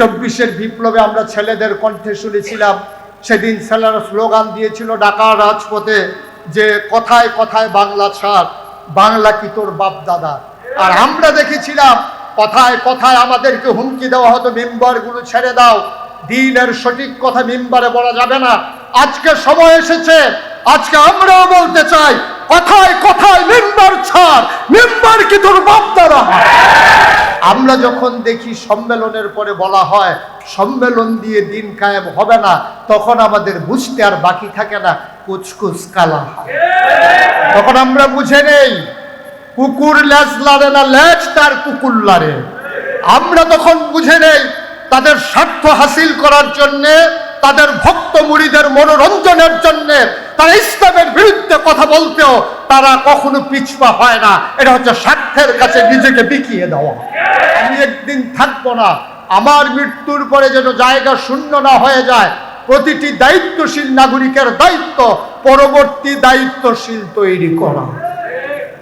চব্বিশের বিপ্লবে আমরা ছেলেদের কণ্ঠে শুনেছিলাম। সেদিন ছেলেরা স্লোগান দিয়েছিল ঢাকা রাজপথে যে, কথায় কথায় বাংলা ছাড়, বাংলা কি তোর বাপ দাদা? আর আমরা দেখেছিলাম, কথায় কথায় আমাদেরকে হুমকি দেওয়া হতো, মেম্বারগুলো ছেড়ে দাও, দিনের সঠিক কথা মেম্বারে বলা যাবে না। আজকে সময় এসেছে আজকে আমরাও বলতে চাই, কথায় কথায় মেম্বার ছাড়। মেম্বার কি তোর বাপ দাদা আমরা যখন দেখি সম্মেলনের পরে বলা হয়, সম্মেলন দিয়ে দিন কায়েম হবে না, তখন আমাদের বুঝতে আর বাকি থাকে না, কুচকুচ কালা তখন আমরা বুঝে নেই, কুকুর লেজ লাড়ে না, লেজ তার কুকুর লাড়ে। আমরা তখন বুঝে নেই, তাদের স্বার্থ হাসিল করার জন্যে, তাদের ভক্ত মুড়িদের মনোরঞ্জনের জন্যে তারা ইসলামের বিরুদ্ধে কথা বলতেও তারা কখনো পিছপা হয় না। এটা হচ্ছে স্বার্থের কাছে নিজেকে বিকিয়ে দেওয়া। আমি একদিন থাকব না। আমার মৃত্যুর পরে যেন জায়গা শূন্য না হয়ে যায়। প্রতিটি দায়িত্বশীল নাগরিকের দায়িত্ব, পরবর্তী দায়িত্বশীল তৈরি করা।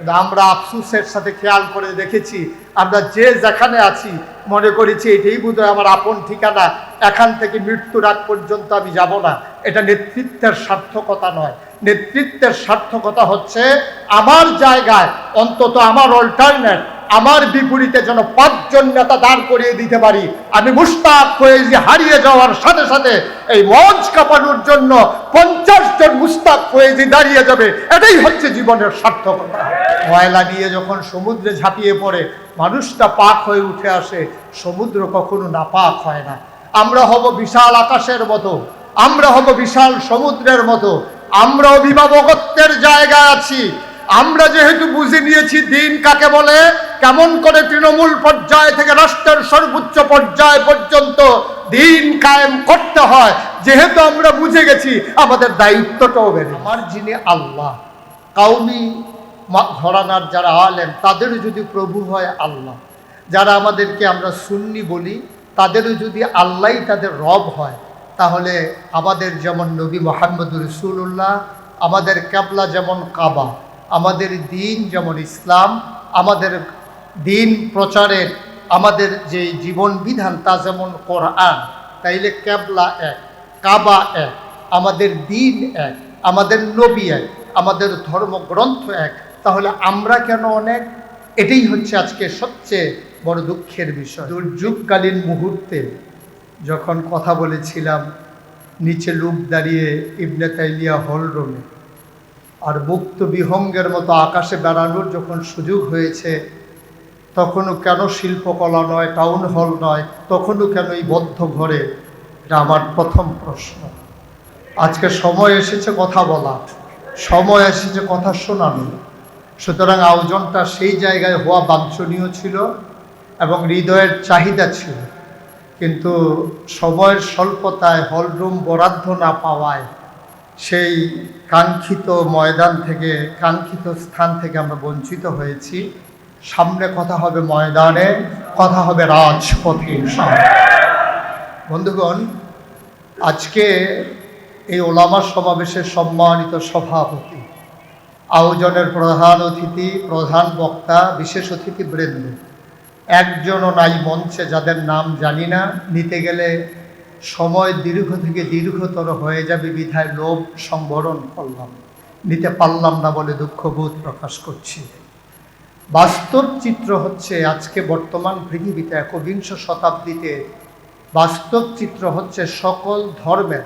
কিন্তু আমরা আফসুসের সাথে খেয়াল করে দেখেছি, আমরা যে যেখানে আছি, মনে করেছি এটাই বোধহয় আমার আপন ঠিকানা, এখান থেকে মৃত্যুর আগ পর্যন্ত আমি যাব না। এটা নেতৃত্বের সার্থকতা নয়। নেতৃত্বের সার্থকতা হচ্ছে আমার জায়গায়, অন্তত আমার অল্টারনেট আমার বিপরীতে যেন পাঁচজন নেতা দাঁড় করিয়ে দিতে পারি, আমি মুস্তাক হয়ে যে হারিয়ে যাওয়ার সাথে সাথে এই মঞ্চ কাঁপানোর জন্য পঞ্চাশ জন মুস্তাক হয়ে যে দাঁড়িয়ে যাবে, এটাই হচ্ছে জীবনের সার্থকতা ময়লা নিয়ে যখন সমুদ্রে ঝাঁপিয়ে পড়ে, মানুষটা পাক হয়ে উঠে আসে, সমুদ্র কখনো না পাক হয় না। আমরা হব বিশাল আকাশের মতো, আমরা হব বিশাল সমুদ্রের মতো, আমরা অভিভাবকত্বের জায়গায় আছি আমরা যেহেতু বুঝে নিয়েছি দিন কাকে বলে, কেমন করে তৃণমূল পর্যায় থেকে রাষ্ট্রের সর্বোচ্চ পর্যায় পর্যন্ত দিন কায়েম করতে হয়, যেহেতু আমরা বুঝে গেছি আমাদের দায়িত্বটাও বেড়ে আমার যিনি আল্লাহ, কাউমি ঘরানার যারা আলেন তাদেরও যদি প্রভু হয় আল্লাহ। যারা আমাদেরকে আমরা সুন্নি বলি, তাদেরও যদি আল্লাহই তাদের রব হয়, তাহলে আমাদের যেমন নবী মোহাম্মদ রসুল্লাহ আমাদের ক্যাবলা যেমন কাবা। আমাদের দিন যেমন ইসলাম, আমাদের দিন প্রচারের, আমাদের যে জীবন বিধান তা যেমন কোরআন, তাইলে ক্যাবলা এক, কাবা এক, আমাদের দিন এক, আমাদের নবী এক, আমাদের ধর্মগ্রন্থ এক, তাহলে আমরা কেন অনেক? এটাই হচ্ছে আজকে সবচেয়ে বড় দুঃখের বিষয়। দুর্যোগকালীন মুহূর্তে যখন কথা বলেছিলাম, নিচে লোক দাঁড়িয়ে ইবনে তাইলিয়া হল রুমে আর মুক্ত বিহঙ্গের মতো আকাশে বেড়ানোর যখন সুযোগ হয়েছে, তখনও কেন শিল্পকলা নয়, টাউন হল নয়, তখনও কেন এই বদ্ধ ঘরে? এটা আমার প্রথম প্রশ্ন। আজকে সময় এসেছে কথা বলা, সময় এসেছে কথা শোনানো। সুতরাং আয়োজনটা সেই জায়গায় হওয়া বাঞ্ছনীয় ছিল এবং হৃদয়ের চাহিদা ছিল। কিন্তু সময়ের স্বল্পতায় হলরুম বরাদ্দ না পাওয়ায় সেই কাঙ্ক্ষিত ময়দান থেকে, কাঙ্ক্ষিত স্থান থেকে আমরা বঞ্চিত হয়েছি সামনে কথা হবে ময়দানে, কথা হবে রাজপথে। বন্ধুগণ, আজকে এই ওলামা সমাবেশের সম্মানিত সভাপতি, আয়োজনের প্রধান অতিথি, প্রধান বক্তা, বিশেষ অতিথি বৃন্দ একজনও নাই মঞ্চে যাদের নাম জানি না, নিতে গেলে সময় দীর্ঘ থেকে দীর্ঘতর হয়ে যাবে বিধায় লোভ সংবরণ করলাম। নিতে পারলাম না বলে দুঃখবোধ প্রকাশ করছি। বাস্তব চিত্র হচ্ছে আজকে বর্তমান পৃথিবীতে একবিংশ শতাব্দীতে বাস্তব চিত্র হচ্ছে সকল ধর্মের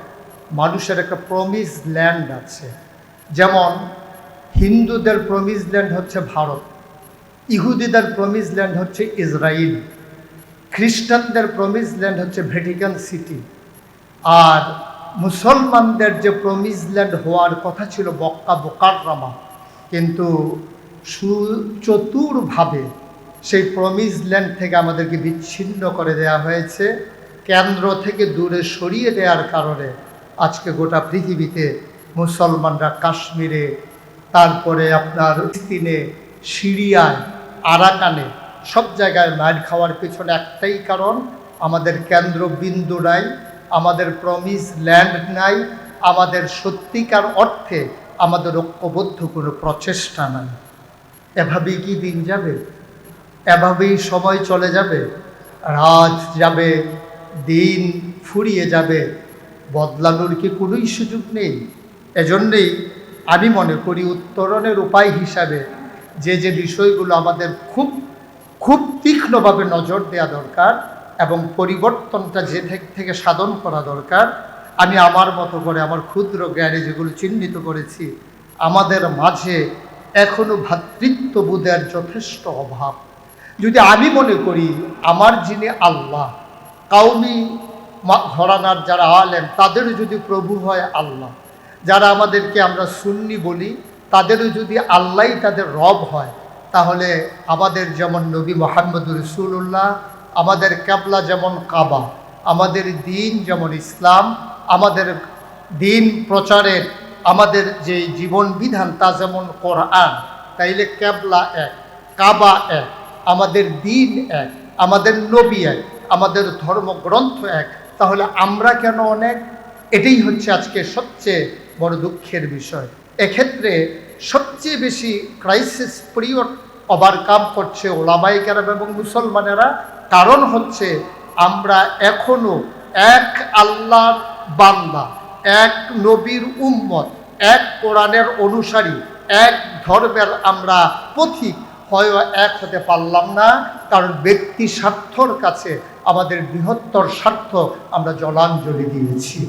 মানুষের একটা প্রমিস ল্যান্ড আছে। যেমন হিন্দুদের প্রমিস ল্যান্ড হচ্ছে ভারত, ইহুদিদের প্রমিস ল্যান্ড হচ্ছে ইসরায়েল খ্রিস্টানদের প্রমিস ল্যান্ড হচ্ছে ভ্যাটিকান সিটি আর মুসলমানদের যে প্রমিস ল্যান্ড হওয়ার কথা ছিল বক্কা বোকাররামা কিন্তু সুচতুরভাবে সেই প্রমিস ল্যান্ড থেকে আমাদেরকে বিচ্ছিন্ন করে দেয়া হয়েছে। কেন্দ্র থেকে দূরে সরিয়ে দেওয়ার কারণে আজকে গোটা পৃথিবীতে মুসলমানরা কাশ্মীরে, তারপরে আপনার সিরিয়ায়, আরাকানে সব জায়গায় মার খাওয়ার পেছনে একটাই কারণ, আমাদের কেন্দ্রবিন্দু নাই, আমাদের প্রমিস ল্যান্ড নাই, আমাদের সত্যিকার অর্থে আমাদের ঐক্যবদ্ধ কোনো প্রচেষ্টা নাই। এভাবেই কি দিন যাবে? এভাবেই সময় চলে যাবে? রাত যাবে, দিন ফুরিয়ে যাবে। বদলানোর কি কোনোই সুযোগ নেই। এজন্যেই আমি মনে করি উত্তরণের উপায় হিসাবে যে যে বিষয়গুলো আমাদের খুব খুব তীক্ষ্ণভাবে নজর দেওয়া দরকার এবং পরিবর্তনটা যে থেকে সাধন করা দরকার, আমি আমার মতো করে আমার ক্ষুদ্র জ্ঞানে যেগুলো চিহ্নিত করেছি, আমাদের মাঝে এখনও ভ্রাতৃত্ববোধের যথেষ্ট অভাব। যদি আমি মনে করি আমার যিনি আল্লাহ, কাউমি ঘরানার যারা আলেন তাদেরও যদি প্রভু হয় আল্লাহ, যারা আমাদেরকে আমরা সুন্নি বলি, তাদেরও যদি আল্লাহই তাদের রব হয় তাহলে আমাদের যেমন নবী মোহাম্মদ রসুল্লাহ আমাদের ক্যাবলা যেমন কাবা, আমাদের দিন যেমন ইসলাম, আমাদের দিন প্রচারের, আমাদের যে জীবন বিধান তা যেমন কোরআন, তাইলে ক্যাবলা এক, কাবা এক, আমাদের দিন এক, আমাদের নবী এক, আমাদের ধর্মগ্রন্থ এক, তাহলে আমরা কেন অনেক? এটাই হচ্ছে আজকে সবচেয়ে বড় দুঃখের বিষয়। এক্ষেত্রে সবচেয়ে বেশি ক্রাইসিস পিরিয়ড ওভারকাম করছে ওলামাই কেরাম এবং মুসলমানেরা। কারণ হচ্ছে আমরা এখনও এক আল্লাহর বান্দা, এক নবীর উম্মত, এক কোরআনের অনুসারী, এক ধর্মের আমরা পথিক। হয় এক হতে পারলাম না, কারণ ব্যক্তি স্বার্থর কাছে আমাদের বৃহত্তর স্বার্থ আমরা জলাঞ্জলি দিয়েছি।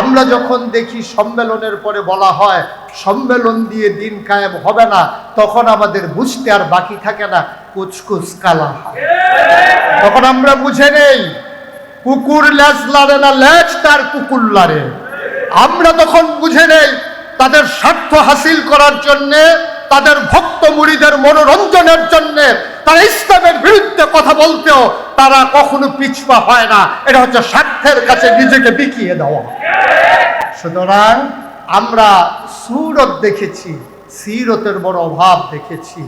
আমরা যখন দেখি সম্মেলনের পরে বলা হয়, সম্মেলন দিয়ে দিন কায়েম হবে না, তখন আমাদের বুঝতে আর বাকি থাকে না, কুচকুচ কালা তখন আমরা বুঝে নেই, কুকুর লেজ লাড়ে না, লেজ তার কুকুর লাড়ে। আমরা তখন বুঝে নেই, তাদের স্বার্থ হাসিল করার জন্যে তাদের ভক্ত মুড়িদের মনোরঞ্জনের জন্য তারা ইসলামের বিরুদ্ধে কথা বলতেও তারা কখনো পিছপা হয় না। এটা হচ্ছে স্বার্থের কাছে নিজেকে বিকিয়ে দেওয়া। সুতরাং আমরা সুরত দেখেছি, সিরতের বড় অভাব দেখেছি।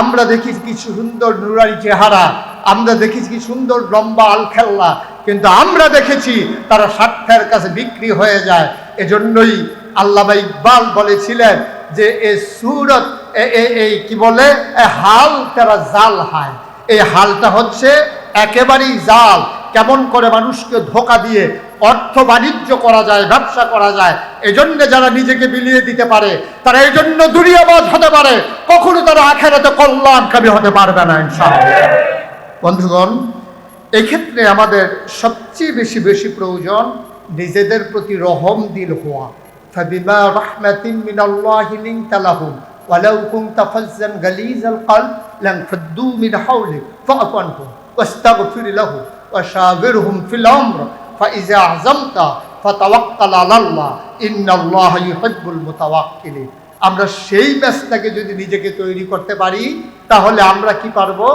আমরা দেখেছি কি সুন্দর নুরারি চেহারা, আমরা দেখেছি কি সুন্দর লম্বা আলখেল্লা, কিন্তু আমরা দেখেছি তারা স্বার্থের কাছে বিক্রি হয়ে যায়। এজন্যই আল্লামা ইকবাল বলেছিলেন যে এ সুরত এই কি বলে? হাল তারা জাল হায়। এই হালটা হচ্ছে একেবারেই জাল। কেমন করে মানুষকে ধোকা দিয়ে অর্থ বাণিজ্য করা যায়, ব্যবসা করা যায়, এজন্য যারা নিজেকে বিলিয়ে দিতে পারে, তারা এই জন্য দুরিয়াবাজ হতে পারে। কখনো তারা আখেরাতে কল্যাণকামী হতে পারবে না, ইনশাআল্লাহ। বন্ধুগণ, এক্ষেত্রে আমাদের সবচেয়ে বেশি বেশি প্রয়োজন নিজেদের প্রতি রহম দিল হওয়া। فبما رحمة من الله لنت لهم ولو كنت فظا غليظ القلب لانفضوا من حولك فاعف عنهم واستغفر لهم وشاورهم في الامر فاذا عزمت فتوكل على الله ان الله يحب المتوكلين আমরা সেই ম্যাচটাকে যদি নিজেকে তৈরি করতে পারি তাহলে আমরা কি পারবো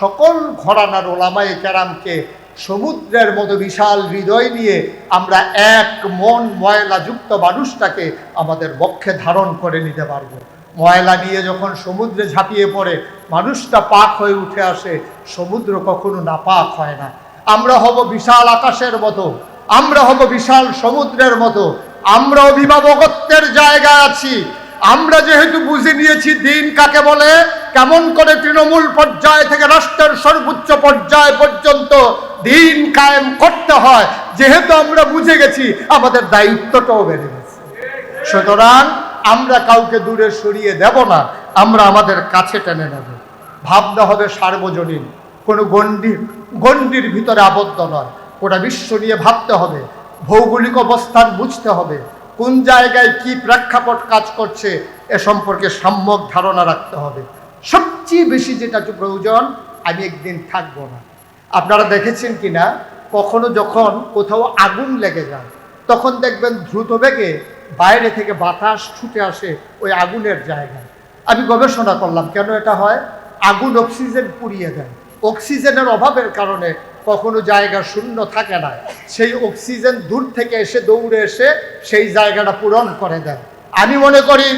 সকল ঘরানার ওলামায়ে কেরামকে সমুদ্রের মতো বিশাল হৃদয় নিয়ে আমরা এক মন ময়লাযুক্ত মানুষটাকে আমাদের বক্ষে ধারণ করে নিতে পারব। ময়লা নিয়ে যখন সমুদ্রে ঝাঁপিয়ে পড়ে, মানুষটা পাক হয়ে উঠে আসে, সমুদ্র কখনো নাপাক হয় না। আমরা হব বিশাল আকাশের মতো, আমরা হব বিশাল সমুদ্রের মতো, আমরা অভিভাবকত্বের জায়গায় আছি। আমরা যেহেতু বুঝে নিয়েছি দিন কাকে বলে কেমন করে তৃণমূল পর্যায় থেকে রাষ্ট্রের সর্বোচ্চ পর্যায় পর্যন্ত দিন কায়েম করতে হয়, যেহেতু আমরা বুঝে গেছি আমাদের দায়িত্বটাও বেড়ে গেছে। সুতরাং আমরা কাউকে দূরে সরিয়ে দেব না, আমরা আমাদের কাছে টেনে নেব। ভাবনা হবে সার্বজনীন, কোনো গণ্ডির গণ্ডির ভিতরে আবদ্ধ নয়। গোটা বিশ্ব নিয়ে ভাবতে হবে, ভৌগোলিক অবস্থান বুঝতে হবে, কোন জায়গায় কি প্রেক্ষাপট কাজ করছে, এ সম্পর্কে সম্যক ধারণা রাখতে হবে। সবচেয়ে বেশি যেটা প্রয়োজন, আমি একদিন থাকব না। আপনারা দেখেছেন কি না কখনো যখন কোথাও আগুন লেগে যায়, তখন দেখবেন দ্রুত বেগে বাইরে থেকে বাতাস ছুটে আসে ওই আগুনের জায়গায়। আমি গবেষণা করলাম, কেন এটা হয়? আগুন অক্সিজেন পুড়িয়ে দেয়। অক্সিজেনের অভাবের কারণে কখনো জায়গা শূন্য থাকে না। সেই অক্সিজেন দূর থেকে এসে দৌড়ে এসে সেই জায়গাটা পূরণ করে দেয়। আমি মনে করি,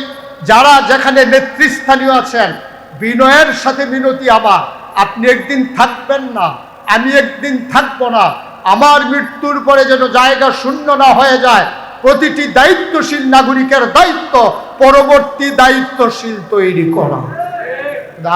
যারা যেখানে নেতৃস্থানীয় আছেন বিনয়ের সাথে মিনতি আমার আপনি একদিন থাকবেন না, আমি একদিন থাকব না। আমার মৃত্যুর পরে যেন জায়গা শূন্য না হয়ে যায়, প্রতিটি দায়িত্বশীল নাগরিকের দায়িত্ব, পরবর্তী দায়িত্বশীল তৈরি করা।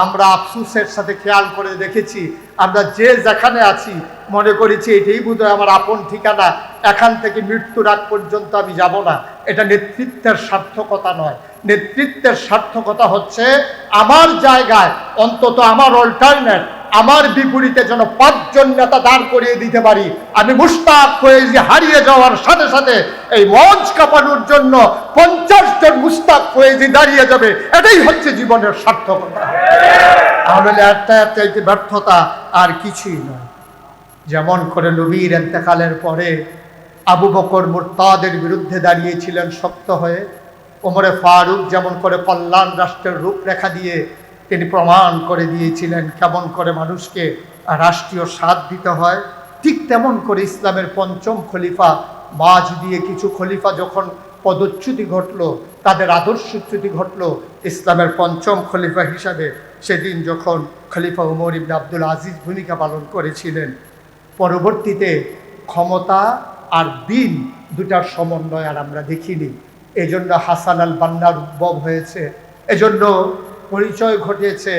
আমরা আফসুসের সাথে খেয়াল করে দেখেছি, আমরা যে যেখানে আছি, মনে করেছি এটাই বোধহয় আমার আপন ঠিকানা। এখান থেকে মৃত্যুর আগ পর্যন্ত আমি যাব না। এটা নেতৃত্বের সার্থকতা নয়। নেতৃত্বের সার্থকতা হচ্ছে আমার জায়গায় অন্তত আমার অল্টারনেট, আমার বিপরীতে যেন পাঁচজন নেতা দাঁড় করিয়ে দিতে পারি। আমি মুস্তাক হয়ে যে হারিয়ে যাওয়ার সাথে সাথে এই মঞ্চ কাঁপানোর জন্য পঞ্চাশ জন মুস্তাক হয়ে যে দাঁড়িয়ে যাবে। এটাই হচ্ছে জীবনের সার্থকতা। তাহলে একটা একটা এই ব্যর্থতা আর কিছুই নয়। যেমন করে নবীর এতেকালের পরে আবু বকর মুরতাদের বিরুদ্ধে দাঁড়িয়েছিলেন শক্ত হয়ে। ওমরে ফারুক যেমন করে কল্যাণ রাষ্ট্রের রূপরেখা দিয়ে তিনি প্রমাণ করে দিয়েছিলেন কেমন করে মানুষকে রাষ্ট্রীয় স্বাদ দিতে হয়। ঠিক তেমন করে ইসলামের পঞ্চম খলিফা মাঝ দিয়ে কিছু খলিফা যখন পদচ্যুতি ঘটলো, তাদের আদর্শচ্যুতি ঘটলো, ইসলামের পঞ্চম খলিফা হিসাবে সেদিন যখন খলিফা উমর ইবনে আব্দুল আজিজ ভূমিকা পালন করেছিলেন। পরবর্তীতে ক্ষমতা আর দিন দুটার সমন্বয় আর আমরা দেখিনি। এজন্য হাসান আল বান্নার উদ্ভব হয়েছে। এজন্য পরিচয় ঘটিয়েছে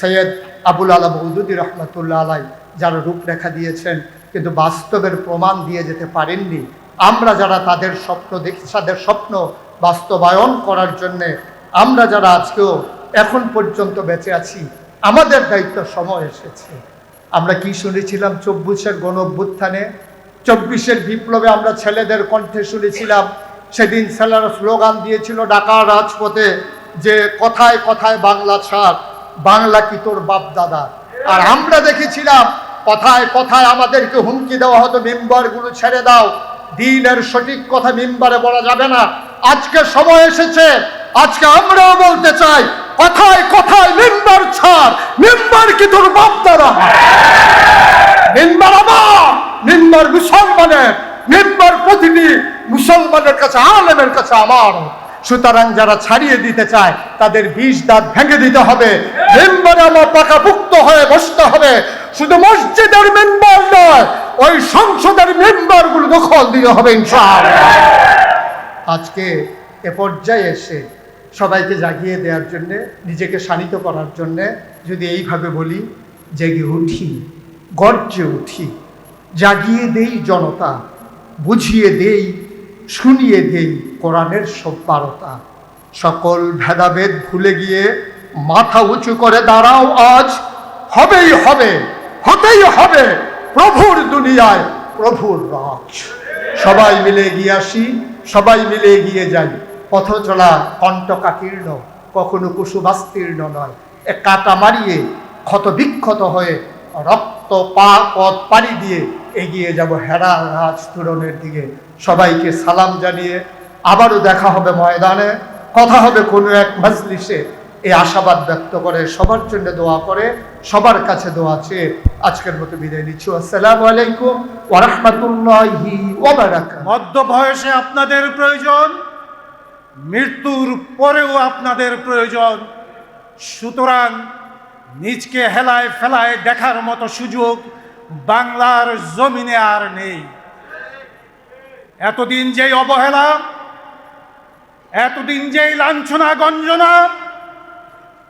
সৈয়দ আবুল আলা মৌদুদি রহমতুল্লা আলাই, যারা রূপরেখা দিয়েছেন, কিন্তু বাস্তবের প্রমাণ দিয়ে যেতে পারেননি। আমরা যারা তাদের স্বপ্ন দেখি, তাদের স্বপ্ন বাস্তবায়ন করার জন্যে, আমরা যারা আজকেও এখন পর্যন্ত বেঁচে আছি, আমাদের দায়িত্ব সময় এসেছে। আমরা কি শুনেছিলাম চব্বিশের গণ অভ্যুত্থানে চব্বিশের বিপ্লবে আমরা ছেলেদের কণ্ঠে শুনেছিলাম সেদিন ছেলেরা স্লোগান দিয়েছিল ঢাকা রাজপথে যে কথায় কথায় বাংলা ছাড়, বাংলা কি তোর বাপ দাদা? আর আমরা দেখেছিলাম, কথায় কথায় আমাদেরকে হুমকি দেওয়া হতো, মেম্বারগুলো ছেড়ে দাও। দিনের সঠিক কথা মেম্বারে বলা যাবে না। আজকে সময় এসেছে, আজকে আমরাও বলতে চাই, কথায় কথায় মেম্বার ছাড়, মেম্বার কি তোর বাপ দাদা? মেম্বার আমার, মেম্বার মুসলমানের, মেম্বার মুসলমানের কাছে, আলেমের কাছে আমার। সুতরাং যারা ছাড়িয়ে দিতে চায়, তাদের বিষ দাঁত ভেঙে দিতে হবে। মেম্বারে আমার পাকাপুক্ত হয়ে বসতে হবে। শুধু মসজিদের মেম্বার নয়, ওই সংসদের মেম্বারগুলো দখল দিতে হবে আজকে এ পর্যায়ে এসে সবাইকে জাগিয়ে দেওয়ার জন্যে, নিজেকে শানিত করার জন্যে যদি এইভাবে বলি, জেগে উঠি, গর্জে উঠি। জাগিয়ে দেই জনতা, বুঝিয়ে দেই শুনিয়ে দেই কোরআনের সভ্যারতা সকল ভেদাভেদ ভুলে গিয়ে মাথা উঁচু করে দাঁড়াও আজ। হবেই হবে, হতেই হবে প্রভুর দুনিয়ায় প্রভুর রাজ। সবাই মিলে গিয়ে আসি, সবাই মিলে এগিয়ে যাই। পথ চলা কণ্টকাকীর্ণ কখনো কুসুবাস্তীর্ণ নয়। এ কাটা মারিয়ে ক্ষত বিক্ষত হয়ে রক্ত পা পথ পাড়ি দিয়ে এগিয়ে যাব হেরা রাজ তুরনের দিকে। সবাইকে সালাম জানিয়ে আবারও দেখা হবে ময়দানে। কথা হবে কোনো এক মজলিসে। এই আশাবাদ ব্যক্ত করে, সবার জন্য দোয়া করে, সবার কাছে দোয়া চেয়ে আজকের মতো বিদায় নিচ্ছি। আসসালামু আলাইকুম ওরহমতুল্লাহি মধ্য বয়সে আপনাদের প্রয়োজন, মৃত্যুর পরেও আপনাদের প্রয়োজন। সুতরাং নিজকে হেলায় ফেলায় দেখার মতো সুযোগ বাংলার জমিনে আর নেই। এতদিন যেই অবহেলা, এতদিন যেই লাঞ্ছনা, গঞ্জনা,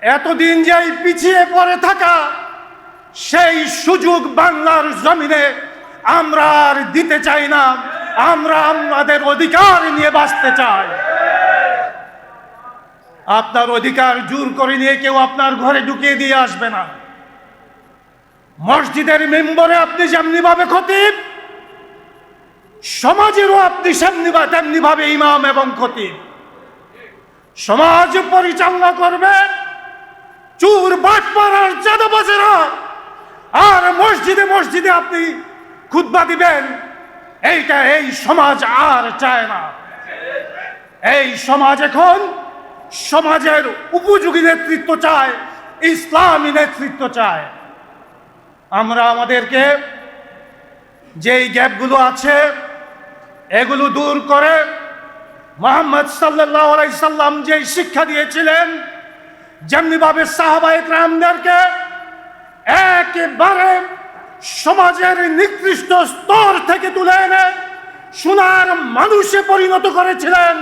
এতদিন যেই পিছিয়ে পড়ে থাকা, সেই সুযোগ বাংলার জমিনে আমরা আর দিতে চাই না। আমরা আমাদের অধিকার নিয়ে বাঁচতে চাই। আপনার অধিকার জোর করে নিয়ে কেউ আপনার ঘরে ঢুকিয়ে দিয়ে আসবে না। মসজিদের মেম্বরে আপনি যেমনি ভাবে খতিব, সমাজেরও আপনি সেমনি বা তেমনি ভাবে ইমাম এবং খতিব। সমাজ পরিচালনা করবেন চুর বাটপার আর চাঁদাবাজেরা। আর মসজিদে মসজিদে আপনি খুতবা দিবেন। এইটা এই সমাজ আর চায় না। এই সমাজ এখন সমাজের উপযোগী নেতৃত্ব চায়, ইসলামী নেতৃত্ব চায়। আমরা আমাদেরকে যেই গ্যাপগুলো আছে, এগুলো দূর করে মোহাম্মদ সাল্লাহ সাল্লাম যেই শিক্ষা দিয়েছিলেন, যেমনিভাবে সাহাবা একরামদেরকে একেবারে সমাজের নিকৃষ্ট স্তর থেকে তুলে এনে সোনার মানুষে পরিণত করেছিলেন।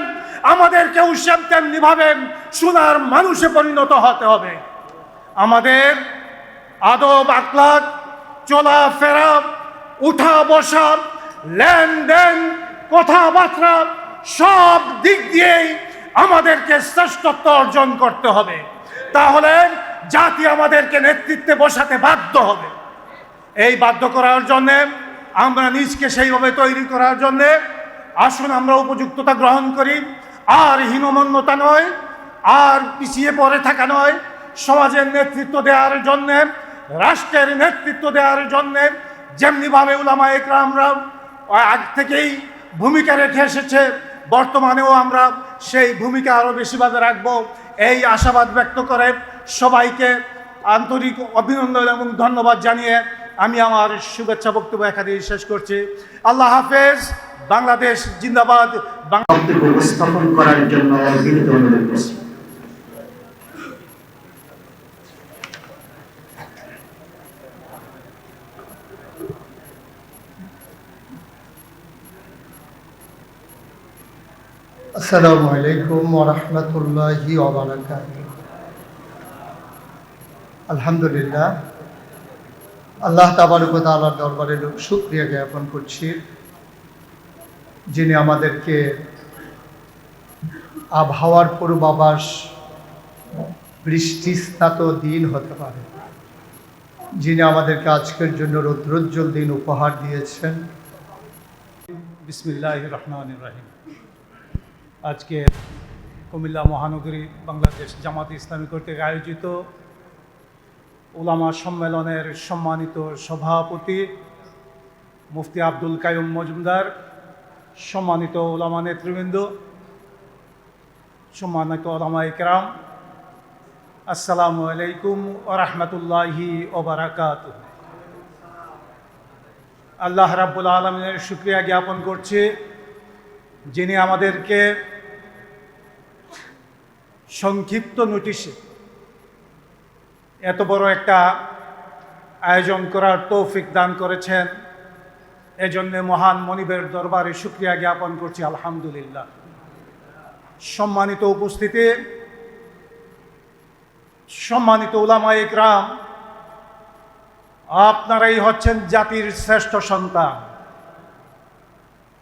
আমাদেরকেও তেমনি ভাবে সোনার মানুষে পরিণত হতে হবে। আমাদের আদব আকলাক চলাফেরা, উঠা বসা, লেনদেন, কথাবার্তা, সব দিক দিয়েই আমাদেরকে শ্রেষ্ঠত্ব অর্জন করতে হবে। তাহলে জাতি আমাদেরকে নেতৃত্বে বসাতে বাধ্য হবে। এই বাধ্য করার জন্যে, আমরা নিজকে সেইভাবে তৈরি করার জন্যে, আসুন আমরা উপযুক্ততা গ্রহণ করি। আর হীনমন্যতা নয়, আর পিছিয়ে পড়ে থাকা নয়। সমাজের নেতৃত্ব দেওয়ার জন্যে, রাষ্ট্রের নেতৃত্ব দেওয়ার জন্যে যেমনিভাবে উলামা একরামরা আগ থেকেই ভূমিকা রেখে এসেছে, বর্তমানেও আমরা সেই ভূমিকা আরও বেশিভাবে রাখব। এই আশাবাদ ব্যক্ত করে সবাইকে আন্তরিক অভিনন্দন এবং ধন্যবাদ জানিয়ে আমি আমার শুভেচ্ছা বক্তব্য এখানে শেষ করছি। আল্লাহ হাফেজ। বাংলাদেশ জিন্দাবাদ উপস্থাপন করার জন্য বিনীত অনুরোধ করছি। আসসালামু আলাইকুম ওরহমতুল্লাহি আলহামদুলিল্লাহ। আল্লাহ তাবারক তাআলার দরবারে শুক্রিয়া জ্ঞাপন করছি। যিনি আমাদেরকে আবহাওয়ার পূর্বাভাস বৃষ্টি স্নাত দিন হতে পারে। যিনি আমাদেরকে আজকের জন্য রৌদ্রোজ্জ্বল দিন উপহার দিয়েছেন। বিসমিল্লাহ রহমান রাহিম। আজকে কুমিল্লা মহানগরী বাংলাদেশ জামাত ইসলামী কর্তৃক আয়োজিত ওলামা সম্মেলনের সম্মানিত সভাপতি মুফতি আব্দুল কায়ুম মজুমদার সম্মানিত ওলামা নেতৃবৃন্দ, সম্মানিত ওলামা ইকরাম, আসসালামু আলাইকুম ও রহমতুল্লাহি ওবরাকাত আল্লাহ রাব্বুল আলমিনের শুক্রিয়া জ্ঞাপন করছি যিনি আমাদেরকে সংক্ষিপ্ত নোটিশে এত বড় একটা আয়োজন করার তৌফিক দান করেছেন। এজন্য মহান মনিবের দরবারে শুক্রিয়া জ্ঞাপন করছি, আলহামদুলিল্লাহ। সম্মানিত উপস্থিতি, সম্মানিত উলামা ইকরাম আপনারাই হচ্ছেন জাতির শ্রেষ্ঠ সন্তান।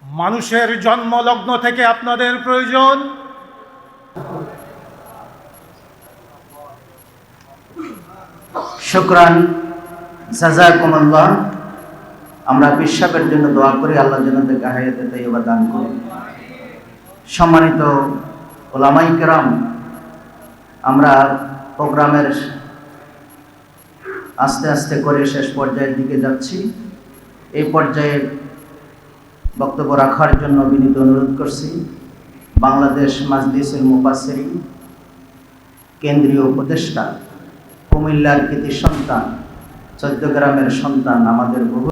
মানুষের জন্মলগ্ন থেকে আপনাদের প্রয়োজন, শুক্রান, জাজাকুমুল্লাহ। আমরা পেশাবের জন্য দোয়া করি, আল্লাহ যেন তাকে হায়াতে তাইবা দান করুন। সম্মানিত ওলামাই কেরাম, আমরা প্রোগ্রামের আস্তে আস্তে করে শেষ পর্যায়ের দিকে যাচ্ছি। এই পর্যায়ে বক্তব্য রাখার জন্য বিনীত অনুরোধ করছি, বাংলাদেশ মাজলিসুল মুফাসসিরিন, কেন্দ্রীয় উপদেষ্টা, কুমিল্লার কৃতি সন্তান চোদ্দ গ্রামের সন্তান, আমাদের বহু